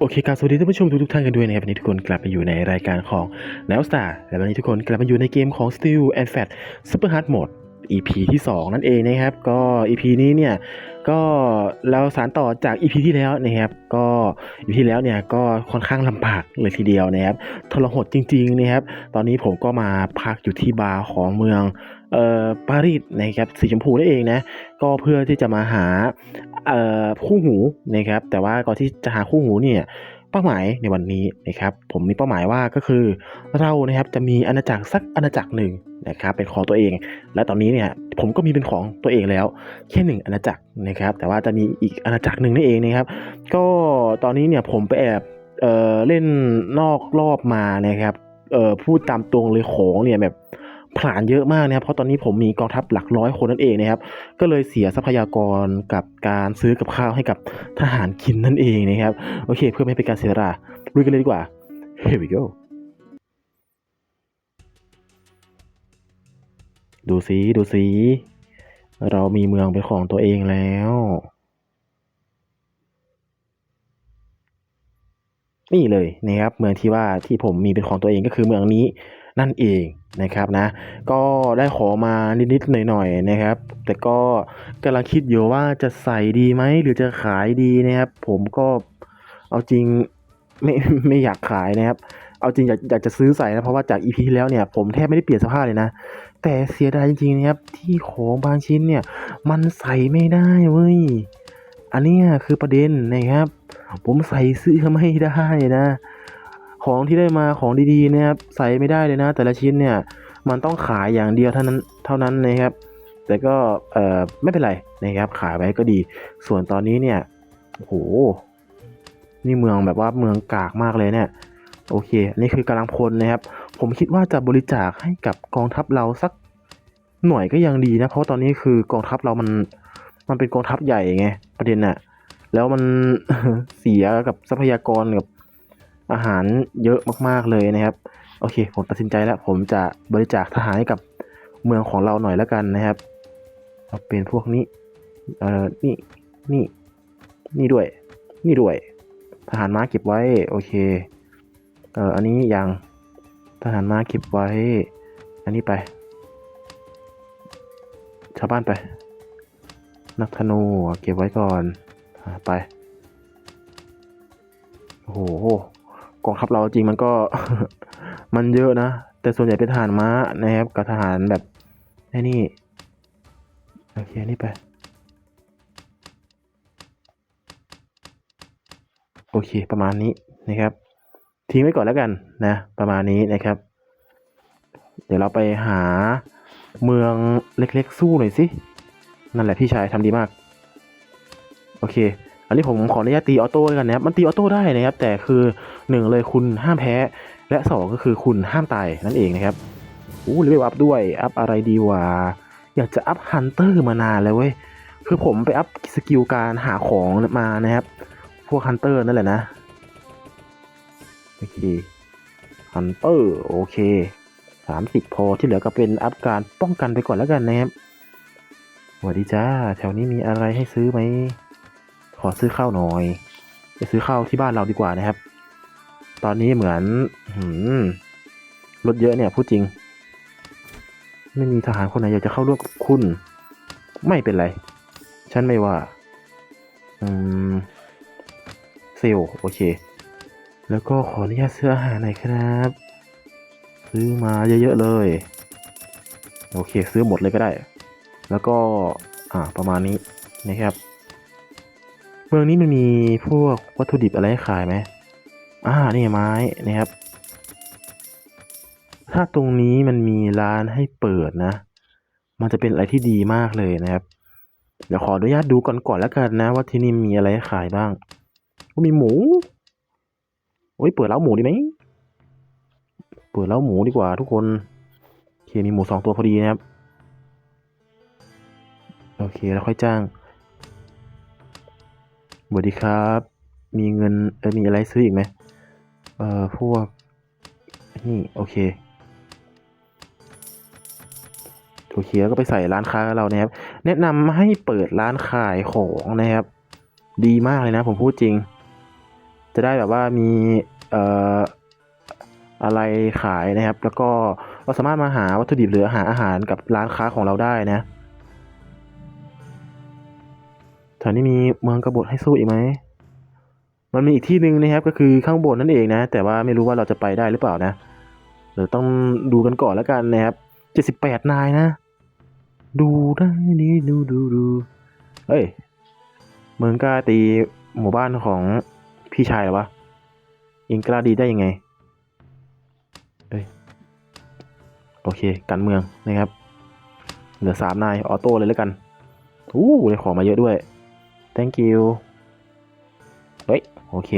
โอเคครับสวัสดีท่านผู้ชมทุกท่านกันด้วยนะครับวันนี้ทุกคนกลับมาอยู่ในรายการของ n e w Star และวันนี้ทุกคนกลับมาอยู่ในเกมของ Steel and Fat Super Hard Mode EP ที่ 2 นั่นเองนะครับ ก็ EP นี้เนี่ยก็เราสารต่อจาก EP ที่แล้วนะครับ ก็ EP ที่แล้วเนี่ยก็ค่อนข้างลำบากเลยทีเดียวนะครับทรหดจริงๆนะครับ ตอนนี้ผมก็มาพักอยู่ที่บาร์ของเมืองเอ่อปารีสนะครับสีชมพูนั่นเองนะก็เพื่อที่จะมาหา คู่หูนะครับ แต่ว่าก่อนที่จะหาคู่หูเนี่ยเป้าหมายในวันนี้นะครับ ผมมีเป้าหมายว่าก็คือเรานะครับจะมีอาณาจักรสักอาณาจักรหนึ่งนะครับเป็นของตัวเอง และตอนนี้เนี่ยผมก็มีเป็นของตัวเองแล้วแค่หนึ่งอาณาจักรนะครับ แต่ว่าจะมีอีกอาณาจักรหนึ่งนั่นเองนะครับ ก็ตอนนี้เนี่ยผมไปแอบเออเล่นนอกรอบมานะครับพูดตามตรงเลยของเนี่ยแบบ ผลาญเยอะมากนะครับเพราะตอนนี้ผมมีกองทัพหลักร้อยคนนั่นเองนะครับ ก็เลยเสียทรัพยากรกับการซื้อกับข้าวให้กับทหารกินนั่นเองนะครับ โอเค เพื่อไม่ให้เป็นการเสียเวลาลุยกันเลยดีกว่า Here we go ดูสิดูสิเรามีเมืองเป็นของตัวเองแล้ว นี่เลยนะครับ เมืองที่ว่าที่ผมมีเป็นของตัวเองก็คือเมืองนี้ นั่นเองนะครับนะ ก็ได้ขอมานิดๆหน่อยๆนะครับ แต่ก็กำลังคิดอยู่ว่าจะใส่ดีไหมหรือจะขายดีนะครับ ผมก็เอาจริงไม่ไม่อยากขายนะครับ เอาจริงอยากอยากจะซื้อใส่นะเพราะว่าจากอีพีที่แล้วเนี่ยผมแทบไม่ได้เปลี่ยนเสภาพเลยนะ แต่เสียดายจริงๆนะครับที่ของบางชิ้นเนี่ย มันใส่ไม่ได้เว้ยอันนี้คือประเด็นนะครับ ผมใส่เสื้อไม่ได้นะ ของที่ได้มาของดีๆนะครับใส่ไม่ได้เลยนะ แต่ละชิ้นเนี่ยมันต้องขายอย่างเดียวเท่านั้นเท่านั้นนะครับ แต่ก็เออไม่เป็นไรนะครับขายไว้ก็ดี ส่วนตอนนี้เนี่ยโอ้โหนี่เมืองแบบว่าเมืองกากมากเลยเนี่ยโอเค นี่คือกำลังพลนะครับ ผมคิดว่าจะบริจาคให้กับกองทัพเราสักหน่วยก็ยังดีนะ เพราะตอนนี้คือกองทัพเรามัน มันเป็นกองทัพใหญ่ไงประเด็นน่ะแล้วมันเสียกับทรัพยากรกับ อาหารเยอะมากๆเลยนะครับ โอเค ผมตัดสินใจแล้ว ผมจะบริจาคทหารให้กับเมืองของเราหน่อยแล้วกันนะครับเอาเป็นพวกนี้ เอ่อ นี่ นี่ นี่ด้วย นี่ด้วย ทหารม้าเก็บไว้ โอเค เอ่อ อันนี้ยัง ทหารม้าเก็บไว้ อันนี้ไป ชาวบ้านไป นักธนูเก็บไว้ก่อน ไป โอ้โห กองทัพเราจริงมันก็ มันเยอะนะ แต่ส่วนใหญ่เป็นทหารม้านะครับกับทหารแบบไอ้นี่โอเคนี่ไปโอเค ประมาณนี้นะครับ ทิ้งไว้ก่อนแล้วกันนะ ประมาณนี้นะครับ เดี๋ยวเราไปหาเมืองเล็กๆสู้หน่อยสิ นั่นแหละพี่ชายทำดีมาก โอเค อันนี้ผมขออนุญาตตีออโต้แล้วกันนะครับ มันตีออโต้ได้นะครับ แต่คือหนึ่งเลยคุณห้ามแพ้ และสองก็คือคุณห้ามตายนั่นเองนะครับอู้เลเวลอัพด้วย อัพอะไรดีวะ อยากจะอัพฮันเตอร์มานานแล้วเว้ย คือผมไปอัพสกิลการหาของมานะครับ พวกฮันเตอร์นั่นแหละนะ โอเค ฮันเตอร์ โอเคสามสิบพอที่เหลือก็เป็นอัพการป้องกันไปก่อนแล้วกันนะครับสวัสดีจ้า แถวนี้มีอะไรให้ซื้อไหม ขอซื้อข้าวหน่อยไปซื้อข้าวที่บ้านเราดีกว่านะครับ ตอนนี้เหมือนรถเยอะเนี่ยพูดจริง ไม่มีทหารคนไหนอยากจะเข้าร่วมคุณ ไม่เป็นไร ฉันไม่ว่า อืมเซลโอเค แล้วก็ขออนุญาตซื้ออาหารหน่อยครับ ซื้อมาเยอะๆเลย โอเค ซื้อหมดเลยก็ได้ แล้วก็ อ่า ประมาณนี้นะครับ เมืองนี้มันมีพวกวัตถุดิบอะไรให้ขายไหมอ่า นี่ไม้นะครับ ถ้าตรงนี้มันมีร้านให้เปิดนะ มันจะเป็นอะไรที่ดีมากเลยนะครับ เดี๋ยวขออนุญาตดูก่อนก่อนแล้วกันนะ ว่าที่นี่มีอะไรขายบ้าง ก็มีหมู โอ้ย เปิดเล้าหมูดีไหม เปิดเล้าหมูดีกว่าทุกคน โอเค มีหมูสองตัวพอดีนะครับ โอเค แล้วค่อยจ้าง สวัสดีครับ มีเงินเออมีอะไรซื้ออีกไหมเอ่อ พวก นี่โอเค โอเคแล้วก็ไปใส่ร้านค้าเรานะครับ แนะนำให้เปิดร้านขายของนะครับ ดีมากเลยนะ ผมพูดจริง จะได้แบบว่ามีเอ่ออะไรขายนะครับ แล้วก็เราสามารถมาหาวัตถุดิบหรือหาอาหารกับร้านค้าของเราได้นะ แถวนี้มีเมืองกบฏให้สู้อีกไหมมันมีอีกที่หนึ่งนะครับก็คือข้างบนนั่นเองนะ แต่ว่าไม่รู้ว่าเราจะไปได้หรือเปล่านะเดี๋ยวต้องดูกันก่อนแล้วกันนะครับเจ็ดสิบแปดนายนะ ดูได้นี่ดูดูดูเฮ้ยเมืองกล้าตีหมู่บ้านของพี่ชายหรอวะเองกล้าดีได้ยังไงเอ้ยโอเคกันเมืองนะครับเหลือสามนายออโต้เลยแล้วกันอู้ได้ของมาเยอะด้วย thank you เฮ้ย โอเค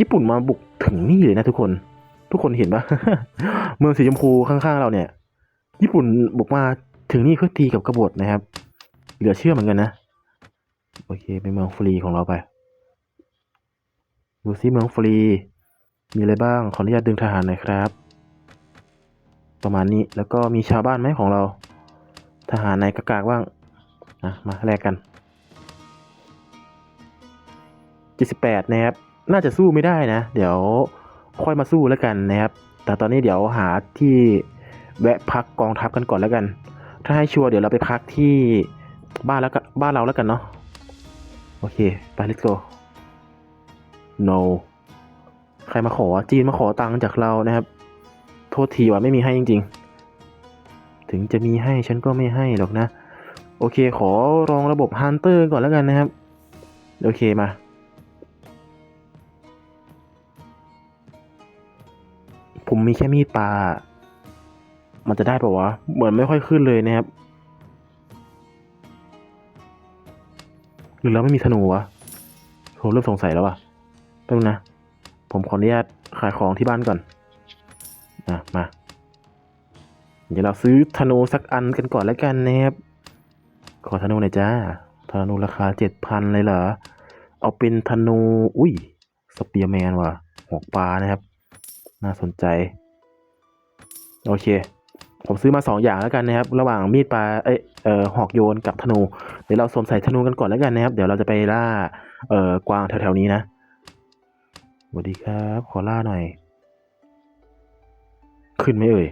ญี่ปุ่นมาบุกถึงนี่เลยนะทุกคน ทุกคนเห็นปะเมืองสีชมพูข้างๆเราเนี่ย ญี่ปุ่นบุกมาถึงนี่เพื่อตีกับกบฏนะครับ เหลือเชื่อเหมือนกันนะ โอเคเป็นเมืองฟรีของเราไป ดูซิเมืองฟรี มีอะไรบ้าง ขออนุญาตดึงทหารหน่อยครับ ประมาณนี้ แล้วก็มีชาวบ้านไหมของเรา ทหารในกากากบ้าง อะมาแลกกัน78นะครับ น่าจะสู้ไม่ได้นะ เดี๋ยวค่อยมาสู้แล้วกันนะครับ แต่ตอนนี้เดี๋ยวหาที่แวะพักกองทัพกันก่อนแล้วกัน ถ้าให้ชัวร์เดี๋ยวเราไปพักที่บ้านแล้วก็บ้านเราแล้วกันเนาะ โอเค ไป let's go no ใครมาขอจีนมาขอตังค์จากเรานะครับ โทษทีว่าไม่มีให้จริง ๆ ถึงจะมีให้ฉันก็ไม่ให้หรอกนะ โอเค ขอลองระบบฮันเตอร์ก่อนแล้วกันนะครับ โอเคมา ผมมีแค่มีดปลา มันจะได้ปะวะ เหมือนไม่ค่อยขึ้นเลยนะครับ หรือเราไม่มีธนูวะ ผมเริ่มสงสัยแล้ววะแป๊บนึงนะ ผมขออนุญาตขายของที่บ้านก่อนอะมา เดี๋ยวเราซื้อธนูสักอันกันก่อนแล้วกันนะครับ ขอธนูหน่อยจ้าธนูราคาเจ็ดพันเลยเหรอ เอาเป็นธนู อุ้ย สเปียร์แมนว่ะหอกปลานะครับ น่าสนใจ โอเค ผมซื้อมาสองอย่างแล้วกันนะครับ ระหว่างมีดปลา เอ้ยเอ่อหอกโยนกับธนู เดี๋ยวเราสวมใส่ธนูกันก่อนแล้วกันนะครับ เดี๋ยวเราจะไปล่า เอ่อ กวางแถวๆนี้นะสวัสดีครับ ขอล่าหน่อย ขึ้นไหมเอ่ย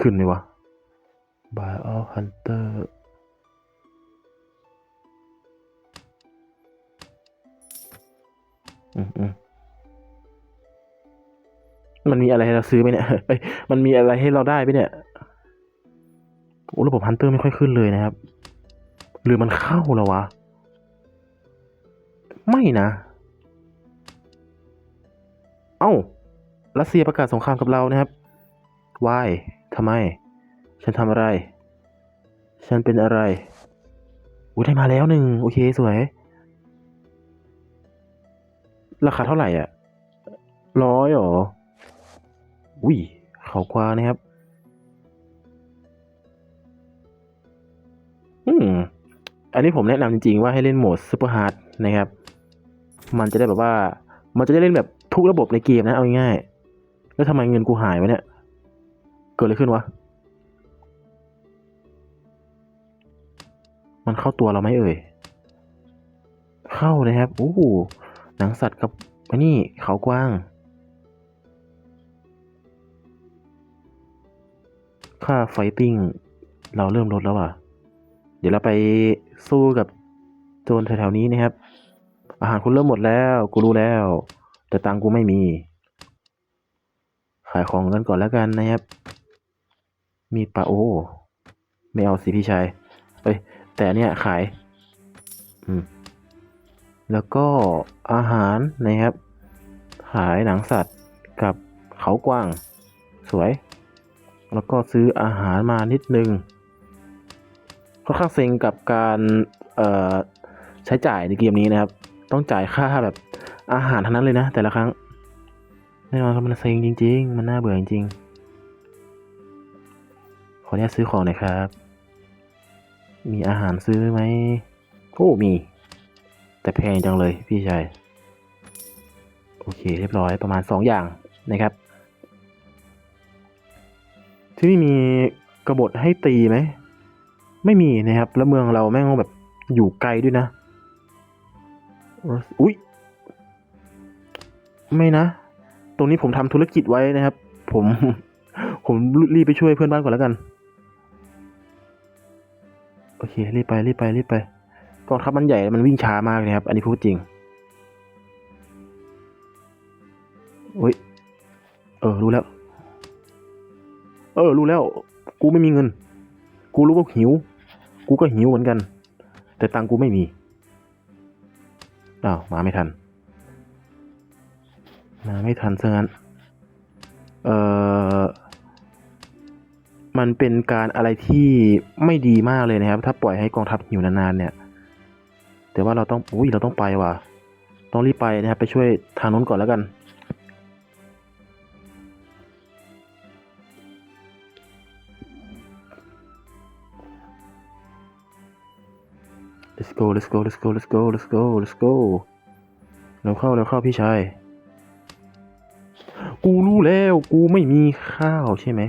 ขึ้นไหมวะ By all Hunter อืมอืมมันมีอะไรให้เราซื้อไหมเนี่ยเอ้ยมันมีอะไรให้เราได้ไหมเนี่ย โอ้ระบบฮันเตอร์ไม่ค่อยขึ้นเลยนะครับ หรือมันเข้าแล้ววะ ไม่นะ เอ้า รัสเซียประกาศสงครามกับเรานะครับ why ทำไม ฉันทำอะไร ฉันเป็นอะไรอุ้ยได้มาแล้วหนึ่งโอเคสวย ราคาเท่าไหร่อะร้อยหรออุ้ยเขากวานะครับ อืม อันนี้ผมแนะนำจริง ๆ ว่าให้เล่นโหมดซูเปอร์ฮาร์ดนะครับ มันจะได้แบบว่า มันจะได้เล่นแบบทุกระบบในเกมนะเอาง่ายๆแล้วทำไมเงินกูหายวะเนี่ย กิดอะไรขึ้นวะ มันเข้าตัวเราไหมเอ่ย เข้านะครับ โอ้โหหนังสัตว์กับอันนี้เขากว้าง ค่าไฟติ้ง เราเริ่มลดแล้วอะ เดี๋ยวเราไปสู้กับโจรแถวๆนี้นะครับ อาหารคุณเริ่มหมดแล้ว กูรู้แล้ว แต่ตังกูไม่มี ขายของกันก่อนแล้วกันนะครับ มีปลาโอ้ไม่เอาสิพี่ชายเอ้ยแต่เนี่ยขาย อืม แล้วก็อาหารนะครับ ขายหนังสัตว์กับเขากว้าง สวย แล้วก็ซื้ออาหารมานิดนึงค่อนข้างเซ็งกับการใช้จ่ายในเกมนี้นะครับ ต้องจ่ายค่าแบบอาหารทั้งนั้นเลยนะ แต่ละครั้งแน่นอนครับมันเซ็งจริง ๆ มันน่าเบื่อจริงๆ ขออนุญาตซื้อของหน่อยครับ มีอาหารซื้อไหมโอ้มี แต่แพงจังเลยพี่ชาย โอเคเรียบร้อยประมาณสองอย่างนะครับ ที่นี่มีกบฏให้ตีไหม ไม่มีนะครับ แล้วเมืองเราแม่งแบบอยู่ไกลด้วยนะ อุ๊ย ไม่นะ ตรงนี้ผมทำธุรกิจไว้นะครับ ผม ผมรีบไปช่วยเพื่อนบ้านก่อนแล้วกัน อเครีบไปรีบไปรีบไปกองทัพมันใหญ่มันวิ่งช้ามากนะครับ อันนี้พูดจริงอุ้ยเออรู้แล้ว เออรู้แล้ว กูไม่มีเงิน กูรู้ว่าหิว กูก็หิวเหมือนกัน แต่ตังกูไม่มีอ้าวมาไม่ทันมาไม่ทันซะงั้น เออ มันเป็นการอะไรที่ไม่ดีมากเลยนะครับ ถ้าปล่อยให้กองทัพหิวนานๆเนี่ย แต่ว่าเราต้องอุ้ยเราต้องไปว่ะ ต้องรีบไปนะครับ ไปช่วยทางนู้นก่อนแล้วกัน let's go let's go let's go let's go let's go let's go เร็วเข้าเร็วเข้าพี่ชาย กูรู้แล้ว กูไม่มีข้าวใช่ไหม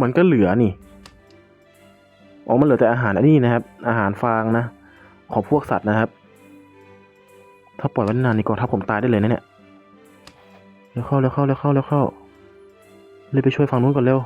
มันก็เหลือนี่อ๋อมันเหลือแต่อาหารอันนี้นะครับ อาหารฟางนะของพวกสัตว์นะครับ ถ้าปล่อยไว้นานนี่กองทัพผมตายได้เลยนะเนี่ยเร็วเข้าเร็วเข้าเร็วเข้าเร็วเข้าเลยไปช่วยฝั่งนู้นก่อนเร็ว